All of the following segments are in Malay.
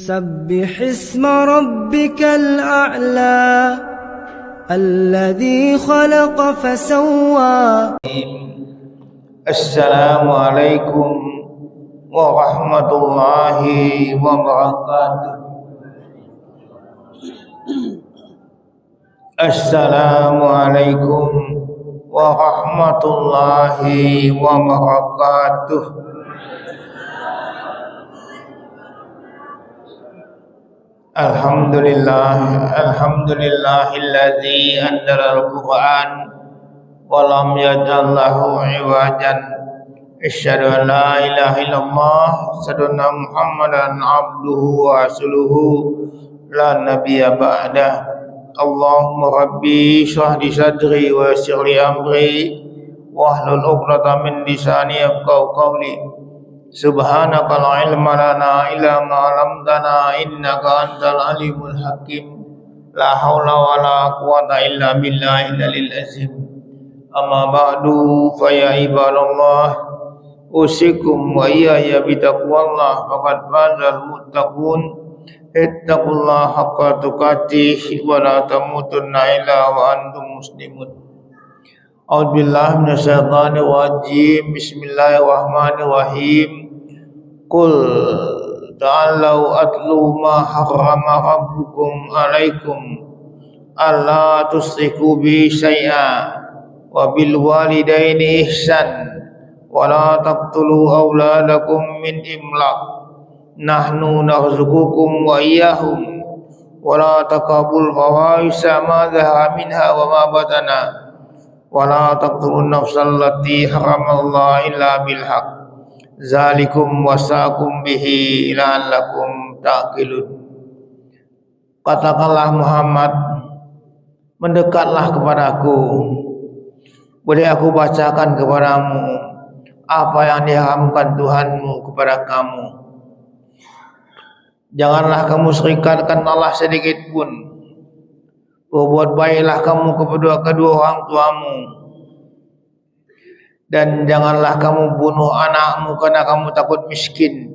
سبح اسم ربك الأعلى الذي خلق فسوى. السلام عليكم ورحمة الله وبركاته. السلام عليكم ورحمة الله وبركاته. الحمد لله الحمد لله الذي أنزل القرآن ولم يجعل له عوجا. أشهد أن لا إله إلا الله أشهد أن محمدا عبده ورسوله. لا نبي بعده. اللهم ربي اشرح لي صدري ويسر لي أمري واحلل عقدة من لساني يفقهوا قولي. Subhanaka la ilma lana illa ma 'allamtana innaka antal alimul hakim. La haula wa quwwata illa billah innal azim. Amma ba'du fa ya ibadallah usikum wa iya ya bitaqwallah faqad fazal muttaqun ittaqullaha haqqa tuqatih wa la tamutunna illa wa antum muslimun. أعوذ بالله من الشيطان الرجيم بسم الله الرحمن الرحيم قل تعالوا أتلوا ما حرم ربكم عليكم ألا تشركوا به شيئا وبالوالدين إحسان ولا تقتلوا أولادكم من إملاق نحن نرزقكم وإياهم ولا تقربوا الفواحش ما ظهر منها وما بطن ولا تقتلوا النفس التي حرم الله إلا بالحق Zalikum wasakum bihi la'allakum ta'qilun Katakanlah Muhammad Mendekatlah kepadaku Boleh aku bacakan kepadamu Apa yang diharamkan Tuhanmu kepada kamu Janganlah kamu serikatkan Allah sedikit pun Berbuat baiklah kamu kepada kedua orang tuamu dan janganlah kamu bunuh anakmu karena kamu takut miskin.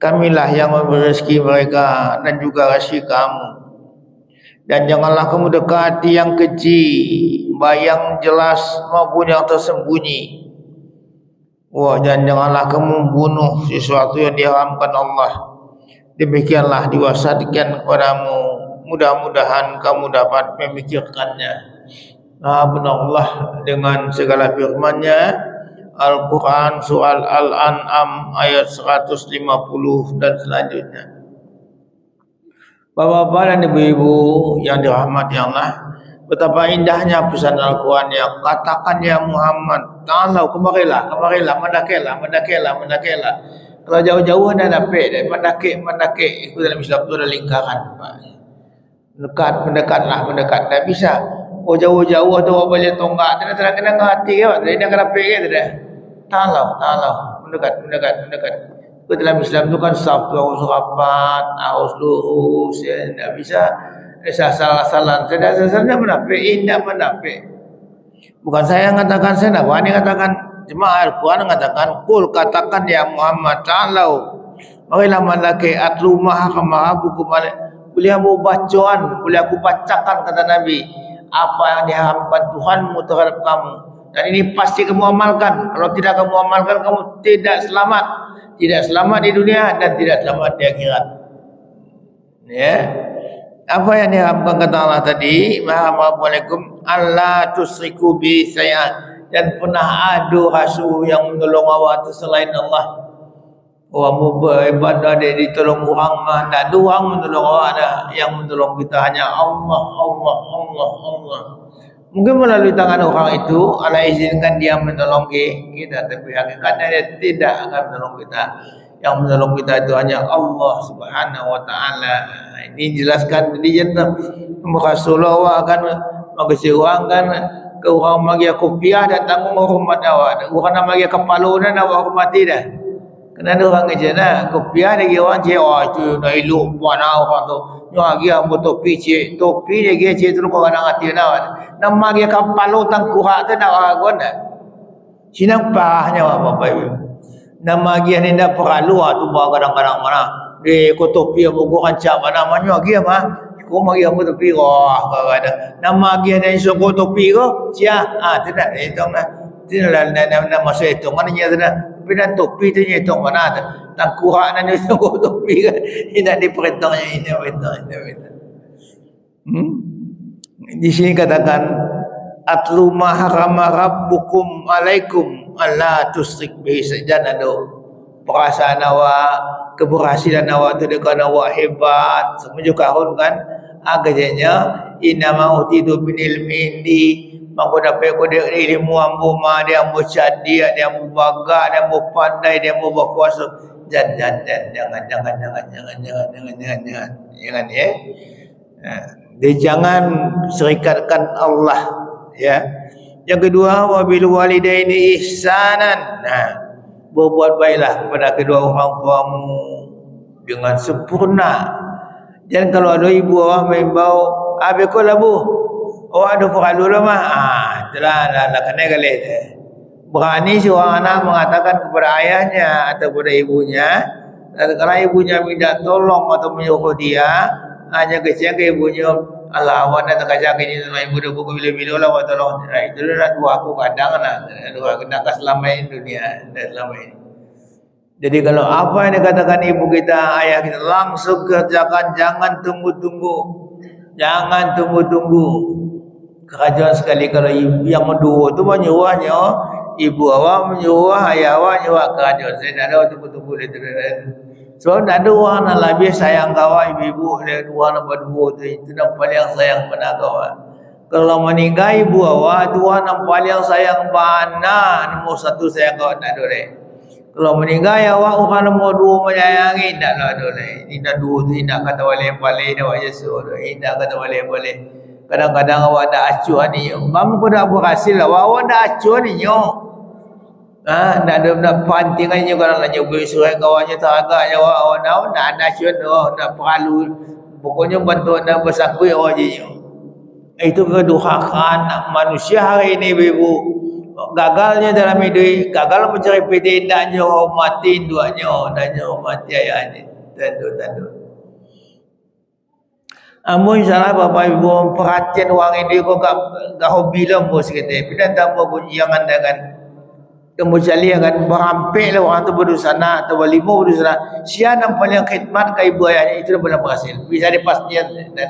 Kamilah yang memberi rezeki mereka dan juga rezeki kamu. Dan janganlah kamu dekati yang keji, bayang jelas maupun yang tersembunyi. Wah, dan janganlah kamu bunuh sesuatu yang diharamkan Allah. Demikianlah diwasatkan kepadamu. Mudah-mudahan kamu dapat memikirkannya. Allah dengan segala firman-Nya. Al-Quran Surah Al-An'am ayat 150 dan selanjutnya. Bapak-bapak dan ibu-ibu yang dirahmati Allah Betapa indahnya pesan Al-Quran yang katakan ya Muhammad. Ta'ala kemarilah, kemarilah, mendakilah, mendakilah, mendakilah. Kalau jauh-jauh anda dapat, mendakik, mendakik Itu dalam Islam itu ada lingkaran Mendekat, mendekatlah, mendekat. Tak bisa. Oh jauh-jauh tu apa boleh tonggak. Tidak terang kena hati ke Tidak dia kena pergi tidak Tahu tahu Mendekat mendekat mendekat. Ke dalam Islam tu kan Saf tu harus rapat Harus lurus ya, Tidak bisa. Bisa salah-salah. Saya dah selesai menapik Indah menapik Bukan saya yang katakan Saya nak Ini katakan Jemaah Al-Quran katakan Kul katakan ya Muhammad Ta'alau Marilah malaki atlu maha kamaha buku malik Boleh aku bacaan Boleh aku bacakan kata Nabi. Apa yang diharamkan Tuhanmu terhadap kamu. Dan ini pasti kamu amalkan. Kalau tidak kamu amalkan kamu tidak selamat. Tidak selamat di dunia dan tidak selamat di akhirat. Ya. Apa yang diharamkan kata Allah tadi? Assalamualaikum. Allah tusriku bi saya dan pernah adu rasu yang menolong awak selain Allah Orang beribadah dia ditolong orang mah tak ada orang menolong orang ada yang menolong kita. Hanya Allah Allah Allah Allah. Mungkin melalui tangan orang itu Allah izinkan dia menolong kita. Tapi hakikatnya dia tidak akan menolong kita. Yang menolong kita itu hanya Allah Subhanahu wa taala. Ini jelaskan di jannah Rasulullah akan mengasih orang kan. Ke orang magi kopiah datang menghormat awak. Orang magi kepala dan awak hormati dah Kena ada orang kerja nak Kopiah lagi orang cik Oh itu nak elok Buat nak orang tu. Yang lagi ambil topi cik. Topi dia lagi cik Terus kau nak hati nak. Nama dia kapal Tang kuhak tu nak. Orang gua nak. Sinang pahnya apa-apa Nama dia ni nak perlu Tu bawa kadang-kadang mana. Di kotopi yang buku rancak mana? Namanya lagi apa kau mari apa topi wah kau ada nama lagi ada isu kotopi ko cia ah tidak itu nah tidak nama saya itu mana nya tidak dan topi tu nya itu mana ada tak kurang dan isu kotopi kan. Tidak diperintahnya ini perintah ini perintah hmm? di sini katakan atlu maharama rabbukum alaikum alla tusrik bihi sajana do perasaan awak keberhasilan awak tu dekat awak hebat. Semua juga kan? Agaknya inama utitu bin ilmi di maka dapat aku dia ilmu ambu ma dia ambu cerdik dia ambu baga dia ambu pandai dia ambu berkuasa. Jangan jangan jangan jangan jangan jangan jangan jangan jangan jangan. Jangan ya. Dia jangan serikatkan Allah ya. Yang kedua wabil walidaini ihsanan. Nah berbuat baiklah kepada kedua orang tuamu dengan sempurna. Dan kalau ada ibu awak bau, habis kau labu. Oh ada pura dulu mah. Ah, itulah lah lah kena kali tu. Berani seorang anak mengatakan kepada ayahnya atau kepada ibunya, dan kalau ibunya minta tolong atau menyuruh dia, hanya kesian ke ibunya, Allah awak nak kerja ke ini sama ibu dah buku bila-bila lah awak tolong. Nah, itu dah dua aku kadang lah. Dua kena selama ini dunia, selama ini. Jadi kalau apa yang dikatakan ibu kita, ayah kita langsung kerjakan, jangan tunggu-tunggu. Jangan tunggu-tunggu. Kerajaan sekali kalau ibu yang mendua tu menyuahnya, ibu awak menyuah, ayah awak menyuah kerajaan. Saya tak ada tunggu-tunggu dia Sebab tak ada orang yang lebih sayang kawan ibu-ibu dia dua nombor dua tu. Itu yang paling sayang pada kawan. Kalau meninggal ibu awak, Tuhan yang paling sayang mana nombor satu sayang kawan tak ada dia. Kalau meninggal ya awak orang nombor dua menyayangi tak lah tu lah. Ini dah dua tu nak kata balik-balik dah awak Yesus tu. Kata balik-balik. Kadang-kadang awak dah acuh ni. Mama pun dah berhasil lah. Awak dah acuh ni nyok. Ha, nak ada nak panting aja kalau nak nyoba surat kawannya tak agaknya awak awak nak nak tu nak perlu pokoknya bantu nak bersakui awak je nyok. Itu keduhakan manusia hari ini ibu gagalnya dalam hidup gagal mencari PD dan hormati duanya dan hormati ayahnya tentu tentu Amun salah bapa ibu perhatian wang ini kau gak gak hobi lah bos kita. Bila tak mau jangan dengan kemudian akan berampil lah orang tu berdusana atau berlima berdusana. Siapa yang paling khidmat ke ibu ayahnya itu paling berhasil. Bisa dipastikan dan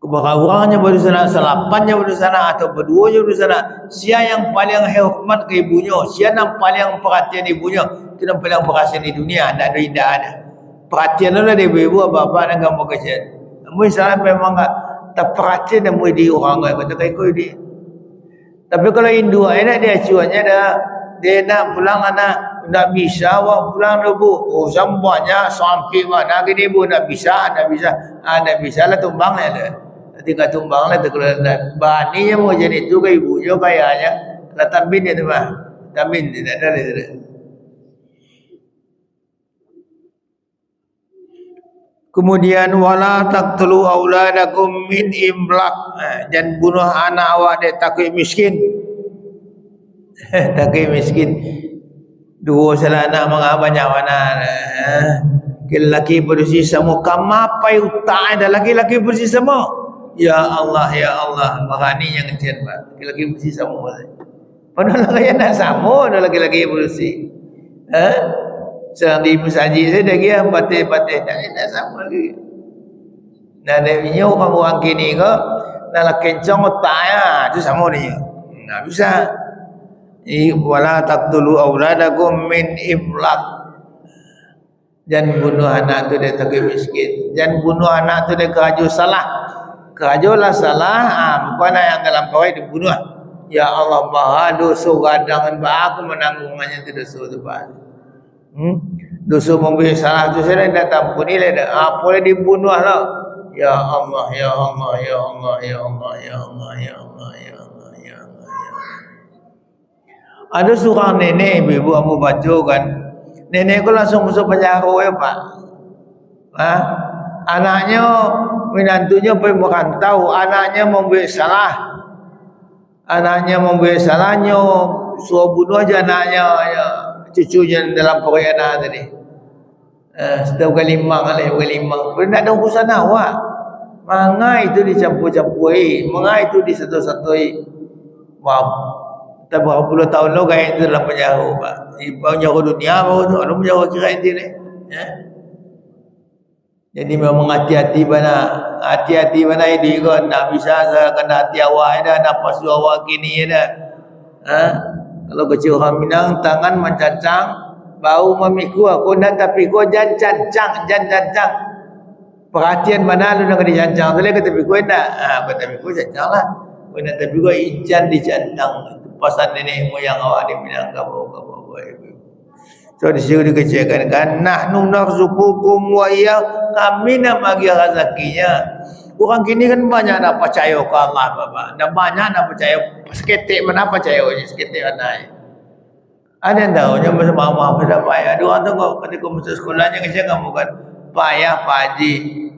tidak keberangnya bersana, selapannya bersana atau berduanya bersana. Siapa yang paling hormat ke ibunya, siapa yang paling perhatian ibunya, itu yang paling perhatian di dunia, tidak ada tidak ada. Perhatian lah dia ibu bapa dan kamu kecil. Namun salah memang tak terperhatian dan di orang lain kata kau dia. Tapi kalau Hindu enak dia acuannya dah dia nak pulang anak nak bisa awak pulang rebu. Oh sampainya sampai mana gini bu nak bisa, nak bisa. Ah nak bisa lah tumbang lah tinggal tumbang lah terkeluar bani nya pun jenis juga ibu juga ayahnya lah tambin ya tu mah tambin tidak ada dia tak Kemudian wala taqtulu auladakum min imlak ha, dan bunuh anak awak dek takui miskin. takui miskin. Dua salah anak mengapa banyak mana. Ha, lelaki bersih semua kamapai utai dah laki-laki bersih semua. Ya Allah, Ya Allah, Mahani yang kecil pak. Lagi-lagi bersih sama. Padahal lagi nak sama, ada lagi-lagi bersih. Ha? Sedang di musaji saya dah kira patih-patih. Tak nak sama lagi. Nah, dia punya orang-orang kini ke, nak lah kencang otak ya, itu sama dia. Nah, bisa. Wala taqtulu auladakum min imlaq. Jangan bunuh anak tu dia tak miskin. Jangan bunuh anak tu dia keraju salah kerajalah salah. Ha, bukan anak yang dalam kawai dibunuh ya Allah Maha dosa gadangan aku menanggungannya tu dosa tu ba hmm? Dosa membuat salah tu saya dah tak puni lah dah ha, ah, boleh dibunuh lah. Ya Allah ya Allah ya Allah ya Allah ya Allah ya Allah ya Allah ya Allah ya Allah. Ada seorang nenek ibu, ibu ambo baca kan. Nenek aku langsung masuk penjara ya pak. Ha? anaknya menantunya pergi merantau anaknya membuat salah anaknya membuat salahnya suruh bunuh aja anaknya ya, cucunya dalam perayaan tadi Uh, setiap kali limang kali limang. Pun nak ada urusan awak. Mangai itu dicampur-campuri. Mangai itu disatu-satui. Wah, tak berapa puluh tahun lalu gaya itu dalam penjara. Penjara dunia baru tu. Ada penjara kira itu ni. Ya. Jadi memang hati-hati mana hati-hati mana ini kau nak bisa kena hati awak nak pasu awak kini ada. Ha? Kalau kecil orang Minang tangan mencacang bau memikul aku nak tapi kau jangan cancang jangan cancang. Perhatian mana lu nak dicancang tu lagi tapi kau nak ha tapi kau cancang lah. Kau nak tapi kau ijan dicantang. Pasal nenek moyang awak di Minang kau kau So di sini dikecilkan kan nahnu narzuqukum wa iya kami nak bagi rezekinya. Orang kini kan banyak nak percaya ke Allah Bapa. Dan banyak nak percaya seketik mana percaya je seketik mana. Ada yang tahu yang masa mama pada payah. Dua orang tengok ketika masa sekolahnya kerja kamu kan payah pagi.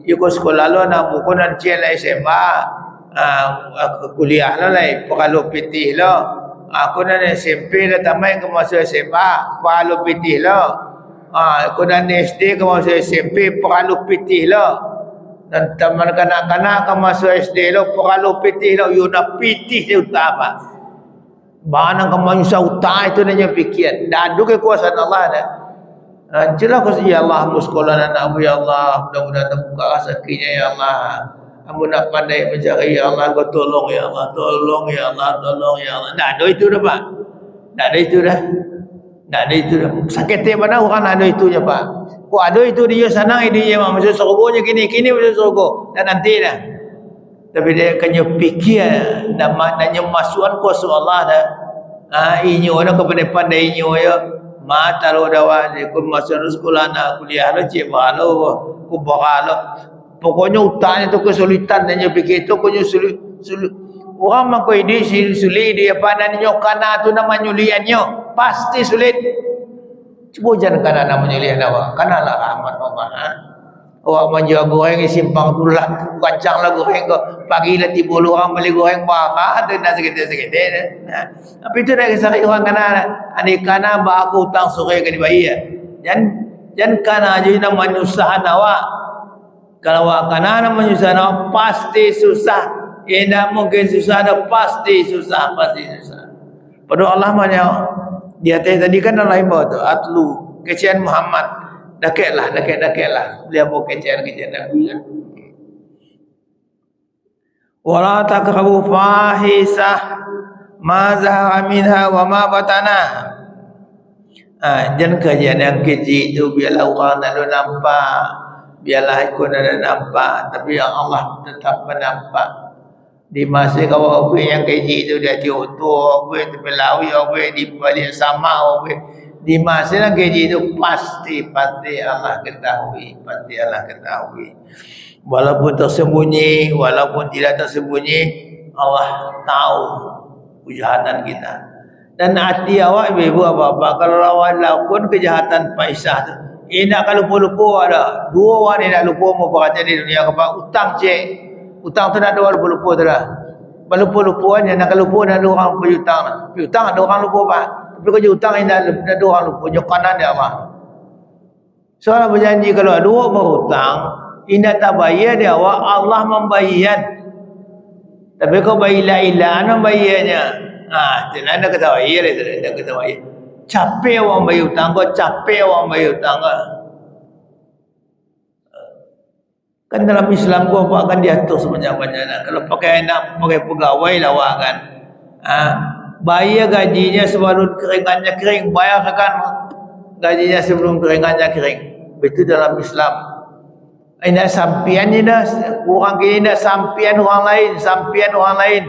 Ikut sekolah lo nak buku dan cila SMA. Uh, kuliah lo lah. Pekalu pitih lo aku nak SMP dah tamat ke masa SMA perlu pitih lah ha, aku nak SD ke masa SMP perlu pitih lah. Dan teman kanak-kanak ke masa SD lah perlu pitih lah. You nak pitih dia utah apa? Mana ke manusia utah itu dia fikir dan juga kuasa Allah dah. Jelas kau ya Allah muskola anak ya Allah. Mudah-mudahan terbuka rezekinya ya Allah. Kamu nak pandai mencari ya Allah. Kau tolong ya Allah. Tolong ya Allah. Tolong ya Allah. Tak ada itu dah pak. Tak ada itu dah tak ada itu sakit mana orang ada itu je pak. Kau ada itu dia sana dia yang masuk surga kini kini masuk surga dan nanti dah. Tapi dia kena fikir dan maknanya masukan kuasa Allah dah. Ah ini orang kepada pandai ini ya. Mata lo dawa kun masuk sekolah nak kuliah lo cik bahalo ku bahalo Pokoknya utang itu kesulitan dan dia fikir itu pokoknya sulit. sulit. Orang mahu ini sulit dia pandang nyo kana tu nama nyuliannya pasti sulit. Cuba jangan kana nama nyulian awak. Kana lah rahmat Allah. Ha? Awak menjual goreng simpang tu lah. Kancang lah goreng kau. Pagi lah tiba orang beli goreng bakar. Tu nak sekitar-sekitar. Ha? Tapi itu dah kisah orang kana. Anik kana bahaku utang sore ke di bayi ya. Jangan, jangan kana je nama nyusahan awak. Kalau akan anak menyusah, pasti susah. Tidak mungkin susah, ada pasti susah, pasti susah. Pada Allah mana di atas tadi kan dalam bawa tu atlu kecian Muhammad. Dakeklah dakek dakeklah dia mau kecian kecian Nabi kan wala takrabu fahisah ma zahara minha wa ma batana. Ah jangan kajian yang keji itu biarlah orang nak nampak. Biarlah ikut ada nampak tapi yang Allah tetap menampak di masa kau apa yang keji itu dia tiup tu apa itu belawi apa di balik sama apa di masa yang keji itu pasti pasti Allah ketahui pasti Allah ketahui walaupun tersembunyi walaupun tidak tersembunyi Allah tahu kejahatan kita dan hati awak ibu apa-apa kalau lawan lakukan kejahatan Faisah tu nak kalau lupa-lupa ada. Dua orang ni nak lupa berkata di dunia apa? Utang cek. Utang tu nak dua lupa-lupa tu dah. Lupa-lupa ni nak lupa nak dua orang lupa utang. Tapi utang ada orang lupa pak. Tapi kalau utang ni nak, nak dua orang lupa. Jok kanan dia apa? Soalnya berjanji kalau dua berhutang, indah tak bayar dia awak, Allah membayar. Tapi kau bayar ilah, mana bayarnya? Ah, ha, jangan nak kata bayar, nak kata bayar capek orang bayar hutang kau capek orang bayar hutang kau kan dalam Islam kau apa akan diatur sebanyak-banyaknya kalau pakai anak pakai pegawai lawak kan ha? bayar gajinya sebelum keringannya kering bayarkan gajinya sebelum keringannya kering itu dalam Islam ini sampian ni dah orang kini dah sampian orang lain sampian orang lain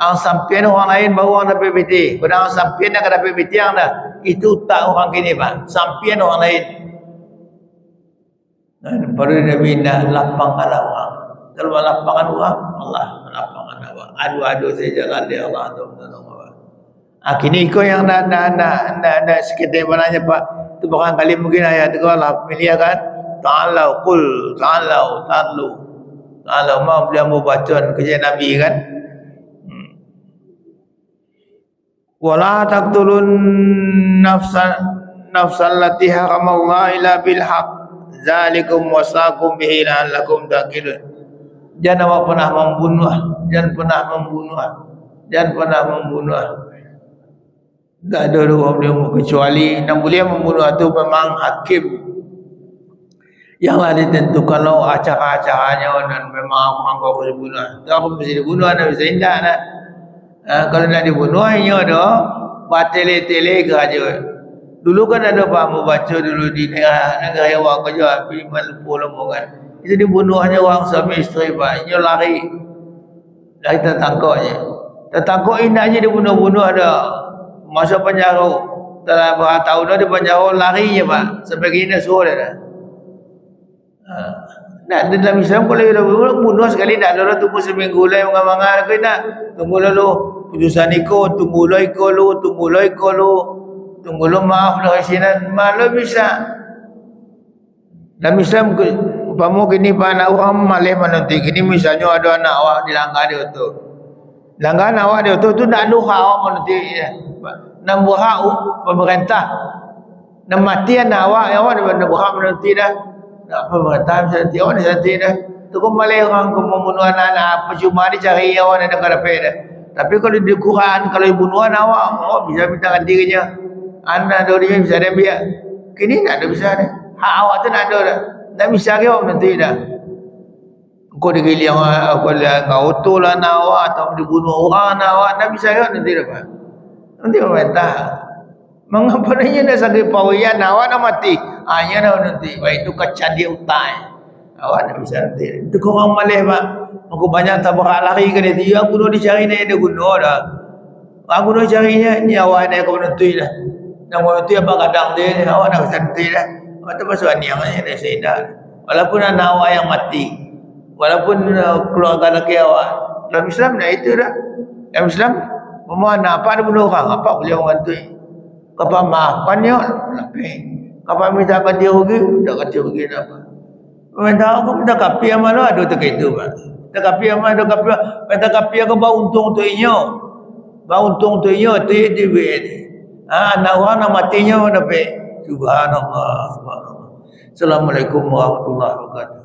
ang sampian orang lain baru orang dapat PBT. Ang sampian yang dapat PBT yang dah. Itu tak orang kini pak. Sampian orang lain. Dan baru Nabi nak lapangkan orang. Kalau lapangan orang, Allah lapangkan orang. Adu-adu saya jalan dia Allah tu menolong. Ah kini kau yang nak nak nak nak, nak sekitar mana pak. Tu bahkan kali mungkin ayat tu Allah pilih kan. Ta'alau kul ta'alau ta'alu. Ta'alau mau beliau mau baca kerja Nabi kan. wala taqtulun nafsa nafsal lati haramallahu ila bil haqq zalikum wasaqum bihi la'allakum taqilun. Jangan awak pernah membunuh jangan pernah membunuh jangan pernah membunuh. Tak ada dua beliau kecuali dan boleh membunuh itu memang hakim. Yang lah ditentukan lo acara-acaranya dan memang aku angkat aku dibunuh tak aku mesti dibunuh anda bisa indah nak. Ha, kalau nak dibunuh hanya ada. Batele-tele ke aja dulu kan ada pak mau baca dulu di negara yang orang kerja malupu lama kan. Itu dibunuh hanya orang suami isteri pak. Ini lari. Lari tertangkapnya tertangkap indahnya dibunuh-bunuh ada. Masa penjara dalam beberapa tahun dia penjara lari je pak. Sampai kini suruh dia dah. Ha. Nak dalam Islam kalau dia bunuh sekali tak ada orang tunggu seminggu lah ke nak. Tunggu lalu putusan iko tunggu lo iko lu tunggu lo iko lu tunggu lo maaf lah isinan malu bisa dalam Islam umpamu kini pak anak orang malih menanti kini misalnya ada anak awak dilanggar dia tu langgar anak awak dia tu tu nak nuha awak menanti ya. nak buah pemerintah. Nak mati anak awak awak nak buah menanti dah. Berkata macam nanti awak ni nanti dah. Tu kau malai orang kau membunuh anak-anak percuma dia cari awak nak dapat dah. Tapi kalau di Quran kalau bunuh anak awak awak bisa minta dirinya anak dia bisa dia biar kini tak ada bisa dah hak awak tu nak ada dah tak bisa ke awak nanti dah kau digili yang kau lihat kau tu lah anak awak atau dibunuh orang anak awak tak bisa ke nanti dapat nanti pemerintah Mengapa dia nak sakit pawian awak nak mati? Hanya nak nanti. Wah itu kaca dia utai. Awak nak bisa nanti. Itu korang malih pak. Aku banyak tak berak lari ke dia. Dia guna dicari ni dia guna dah. Aku nak carinya ni awak nak kau nanti dah. Nak nanti apa kadang dia ni awak nak nanti dah. Awak tu pasal ni yang dia sedar. Walaupun anak awak yang mati. Walaupun uh, keluarga lelaki awak. Dalam Islam dah itu dah. Dalam Islam. Memohon apa ada bunuh orang. Apa boleh orang tu? Kapan maafkannya lebih. Kapan minta ganti rugi, tak ganti rugi apa. Minta aku minta kapi yang mana ada tak itu. Minta kapi yang mana ada kapi. Minta kapi aku bawa untung tu inyo. Bawa untung tu inyo tu itu ini. Ah, nak orang nak matinya mana pe. Subhanallah, subhanallah. Assalamualaikum warahmatullahi wabarakatuh.